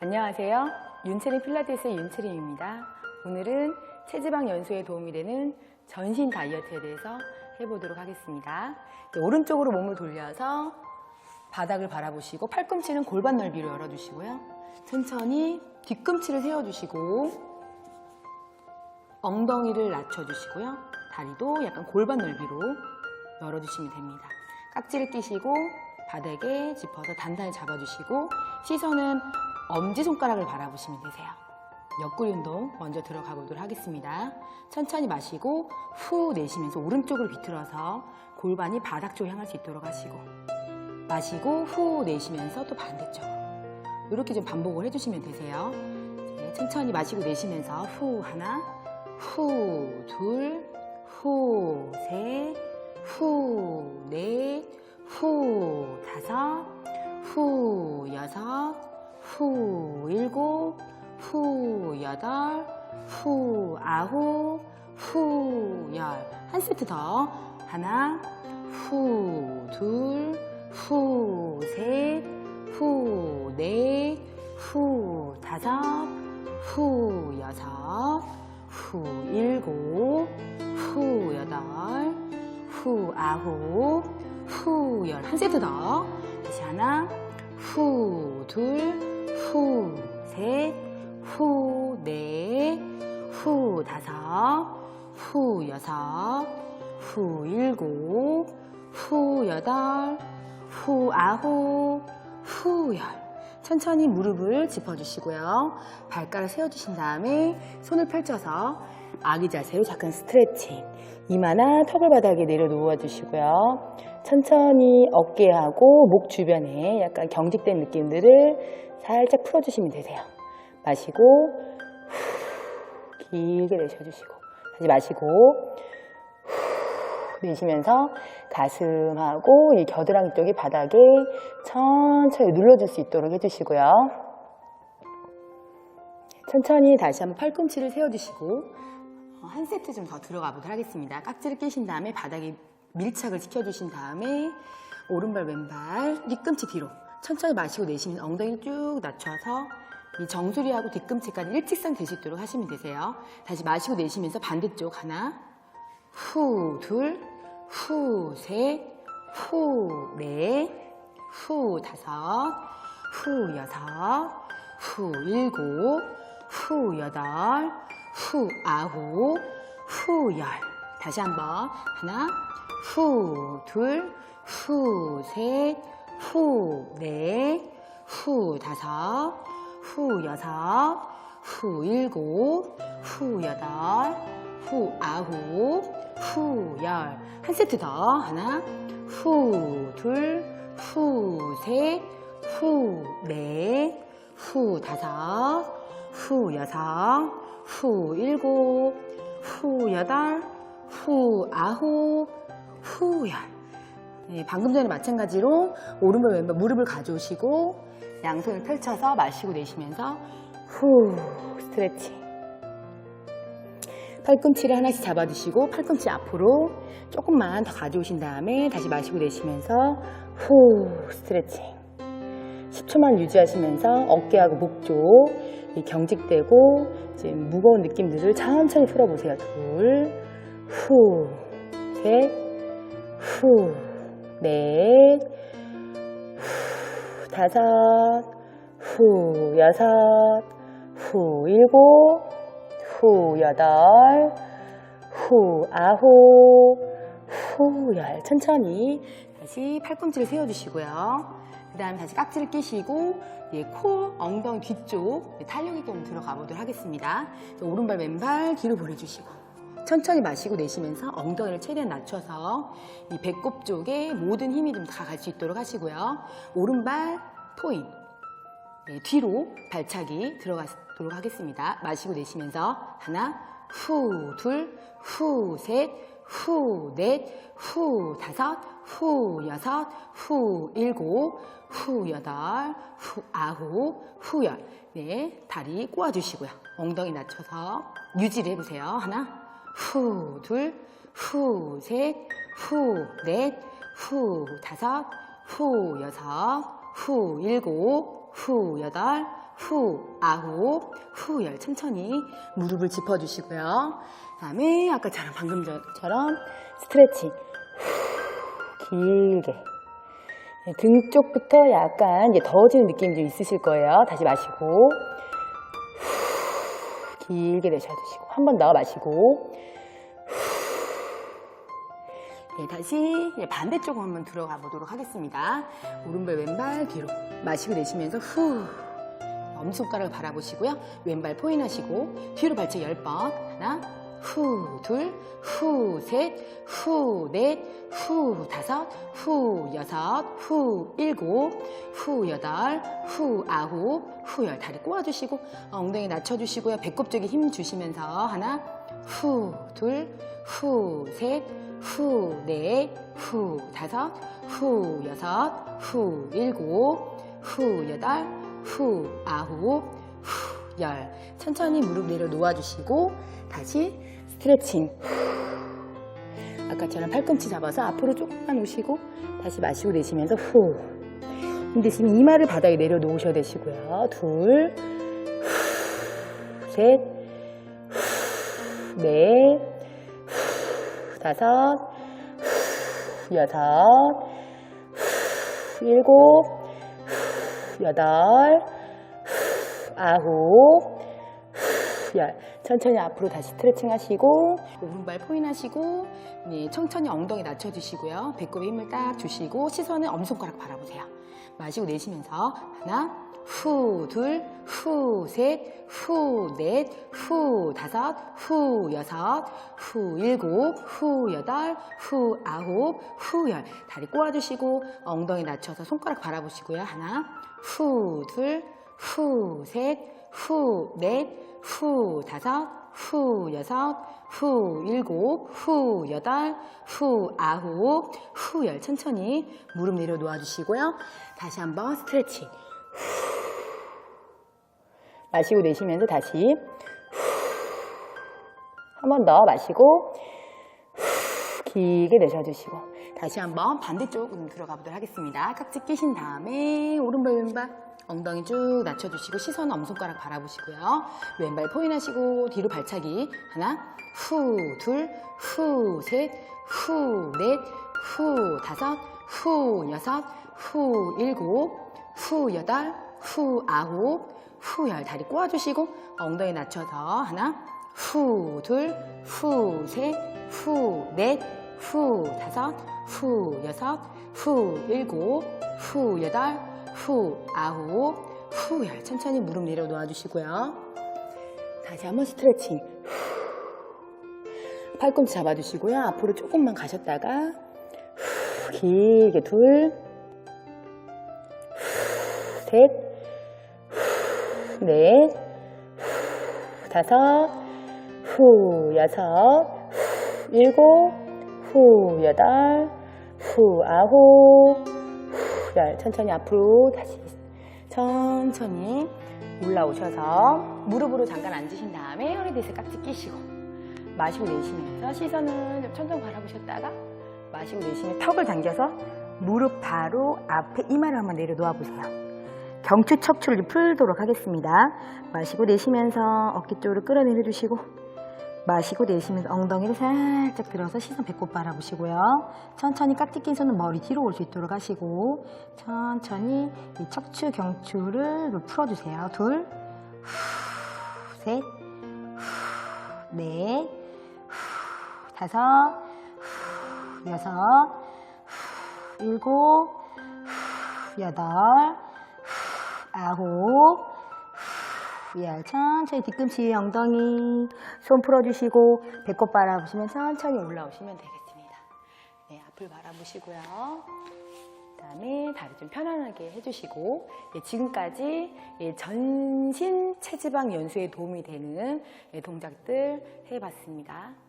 안녕하세요. 윤채림 필라테스의 윤채림입니다. 오늘은 체지방 연소에 도움이 되는 전신 다이어트에 대해서 해보도록 하겠습니다. 오른쪽으로 몸을 돌려서 바닥을 바라보시고 팔꿈치는 골반 넓이로 열어주시고요. 천천히 뒤꿈치를 세워주시고 엉덩이를 낮춰주시고요. 다리도 약간 골반 넓이로 열어주시면 됩니다. 깍지를 끼시고 바닥에 짚어서 단단히 잡아주시고 시선은 엄지손가락을 바라보시면 되세요. 옆구리 운동 먼저 들어가 보도록 하겠습니다. 천천히 마시고 후 내쉬면서 오른쪽으로 비틀어서 골반이 바닥 쪽을 향할 수 있도록 하시고 마시고 후 내쉬면서 또 반대쪽으로 이렇게 좀 반복을 해주시면 되세요. 네, 천천히 마시고 내쉬면서 후 하나 후 둘, 후 셋, 후 넷, 후 다섯, 후 여섯, 후 일곱, 후 여덟, 후 아홉, 후 열. 한 세트 더. 하나, 후 둘, 후 셋, 후 넷, 후 다섯, 후 여섯, 후 일곱, 후 여덟, 후 아홉, 후 열. 한 세트 더. 다시 하나, 후 둘, 후 셋, 후 넷, 후 다섯, 후 여섯, 후 일곱, 후 여덟, 후 아홉, 후 열. 천천히 무릎을 짚어주시고요. 발가락 세워주신 다음에 손을 펼쳐서 아기 자세로 잠깐 스트레칭. 이마나 턱을 바닥에 내려 놓아 주시고요. 천천히 어깨하고 목 주변에 약간 경직된 느낌들을 살짝 풀어주시면 되세요. 마시고 후, 길게 내쉬어주시고 다시 마시고 후, 내쉬면서 가슴하고 이 겨드랑이 쪽이 바닥에 천천히 눌러줄 수 있도록 해주시고요. 천천히 다시 한번 팔꿈치를 세워주시고 어, 한 세트 좀 더 들어가 보도록 하겠습니다. 깍지를 끼신 다음에 바닥에 밀착을 시켜주신 다음에 오른발 왼발 뒤꿈치 뒤로 천천히 마시고 내쉬면 엉덩이를 쭉 낮춰서 이 정수리하고 뒤꿈치까지 일직선 있도록 하시면 되세요. 다시 마시고 내쉬면서 반대쪽 하나 후 둘, 후 셋, 후 넷, 후 다섯, 후 여섯, 후 일곱, 후 여덟, 후 아홉, 후 열. 다시 한번 하나, 후 둘, 후 셋, 후 넷, 후 다섯, 후 여섯, 후 일곱, 후 여덟, 후 아홉, 후 열. 한 세트 더. 하나, 후 둘, 후 셋, 후 넷, 후 다섯, 후 여섯, 후 일곱, 후 여덟, 후 아홉, 후 열. 네, 방금 전에 마찬가지로 오른발 왼발 무릎을 가져오시고 양손을 펼쳐서 마시고 내쉬면서 후 스트레칭. 팔꿈치를 하나씩 잡아주시고 팔꿈치 앞으로 조금만 더 가져오신 다음에 다시 마시고 내쉬면서 후 스트레칭. 10초만 유지하시면서 어깨하고 목 쪽 경직되고 지금 무거운 느낌들을 천천히 풀어보세요. 둘, 후, 셋, 후, 넷, 후, 다섯, 후, 여섯, 후, 일곱, 후, 여덟, 후, 아홉, 후, 열. 천천히 다시 팔꿈치를 세워주시고요. 그 다음에 다시 깍지를 끼시고 예, 코, 엉덩이 뒤쪽 탄력이 좀 들어가 보도록 하겠습니다. 오른발, 왼발 뒤로 보내주시고 천천히 마시고 내쉬면서 엉덩이를 최대한 낮춰서 이 배꼽 쪽에 모든 힘이 좀 다 갈 수 있도록 하시고요. 오른발 포인 네, 뒤로 발차기 들어가도록 하겠습니다. 마시고 내쉬면서 하나, 후, 둘, 후, 셋, 후, 넷, 후, 다섯, 후, 여섯, 후, 일곱, 후, 여덟, 후, 아홉, 후, 열. 네, 다리 꼬아주시고요. 엉덩이 낮춰서 유지를 해보세요. 하나, 후, 둘, 후, 셋, 후, 넷, 후, 다섯, 후, 여섯, 후, 일곱, 후, 여덟, 후, 아홉, 후, 열. 천천히 무릎을 짚어주시고요. 그 다음에 아까처럼 방금처럼 스트레칭. 후, 길게. 네, 등 쪽부터 약간 이제 더워지는 느낌이 좀 있으실 거예요. 다시 마시고. 후, 길게 내쉬어주시고. 한번더 마시고. 네, 다시 반대쪽으로 한번 들어가 보도록 하겠습니다. 오른발 왼발 뒤로 마시고 내쉬면서 후 엄손가락을 바라보시고요. 왼발 포인하시고 뒤로 발차 10번 하나 후, 둘, 후, 셋, 후, 넷, 후, 다섯, 후, 여섯, 후, 일곱, 후, 여덟, 후, 아홉, 후, 열. 다리 꼬아주시고, 엉덩이 낮춰주시고요. 배꼽 쪽에 힘 주시면서 하나, 후, 둘, 후, 셋, 후, 넷, 후, 다섯, 후, 여섯, 후, 일곱, 후, 여덟, 후, 아홉, 후, 열. 천천히 무릎 내려 놓아주시고, 다시 스트레칭. 아까처럼 팔꿈치 잡아서 앞으로 조금만 오시고, 다시 마시고 내쉬면서 후. 힘드시면 이마를 바닥에 내려 놓으셔야 되시고요. 둘, 후, 셋, 후, 넷, 후, 다섯, 후, 여섯, 후, 일곱, 후, 여덟, 후, 아홉, 후, 열. 천천히 앞으로 다시 스트레칭 하시고, 오른발 포인 하시고, 네, 천천히 엉덩이 낮춰주시고요. 배꼽에 힘을 딱 주시고, 시선은 엄손가락 바라보세요. 마시고 내쉬면서, 하나, 후, 둘, 후, 셋, 후, 넷, 후, 다섯, 후, 여섯, 후, 일곱, 후, 여덟, 후, 아홉, 후, 열. 다리 꼬아주시고, 엉덩이 낮춰서 손가락 바라보시고요. 하나, 후, 둘, 후, 셋, 후, 넷, 후, 다섯, 후, 여섯, 후, 일곱, 후, 여덟, 후, 아홉, 후, 열. 천천히 무릎 내려 놓아주시고요. 다시 한번 스트레칭. 마시고 내쉬면서 다시 한 번 더 마시고 길게 내쉬어주시고 다시 한번 반대쪽으로 들어가 보도록 하겠습니다. 깍지 끼신 다음에 오른발 왼발 엉덩이 쭉 낮춰주시고 시선 엄손가락 바라보시고요. 왼발 포인하시고 뒤로 발차기 하나 후 둘 후 셋 후 넷 후 다섯 후 여섯 후 일곱 후 여덟 후 아홉 후 열 다리 꼬아주시고 엉덩이 낮춰서 하나 후 둘 후 셋 후 넷 후 다섯 후 여섯 후 일곱 후 여덟 후 아홉 후. 열 천천히 무릎 내려 놓아주시고요. 다시 한번 스트레칭. 팔꿈치 잡아주시고요. 앞으로 조금만 가셨다가 후, 길게 둘. 셋, 넷, 후, 다섯, 후, 여섯, 후, 일곱, 후, 여덟, 후, 아홉, 후, 열. 천천히 앞으로 다시 천천히 올라오셔서 무릎으로 잠깐 앉으신 다음에 허리디스 깍지 끼시고 마시고 내쉬면서 시선은 좀 천천히 바라보셨다가 마시고 내쉬면 턱을 당겨서 무릎 바로 앞에 이마를 한번 내려 놓아 보세요. 경추 척추를 풀도록 하겠습니다. 마시고 내쉬면서 어깨 쪽으로 끌어내려 주시고 마시고 내쉬면서 엉덩이를 살짝 들어서 시선 배꼽 바라보시고요. 천천히 깍지 낀 손은 머리 뒤로 올 수 있도록 하시고 천천히 이 척추 경추를 풀어주세요. 둘, 후, 셋, 후, 넷, 후, 다섯, 후, 여섯, 후, 일곱, 후, 여덟, 후, 아홉, 후, 열. 천천히 뒤꿈치 엉덩이 손 풀어주시고 배꼽 바라보시면 천천히 올라오시면 되겠습니다. 네, 앞을 바라보시고요. 그다음에 다리 좀 편안하게 해주시고 예, 지금까지 예, 전신 체지방 연수에 도움이 되는 예, 동작들 해봤습니다.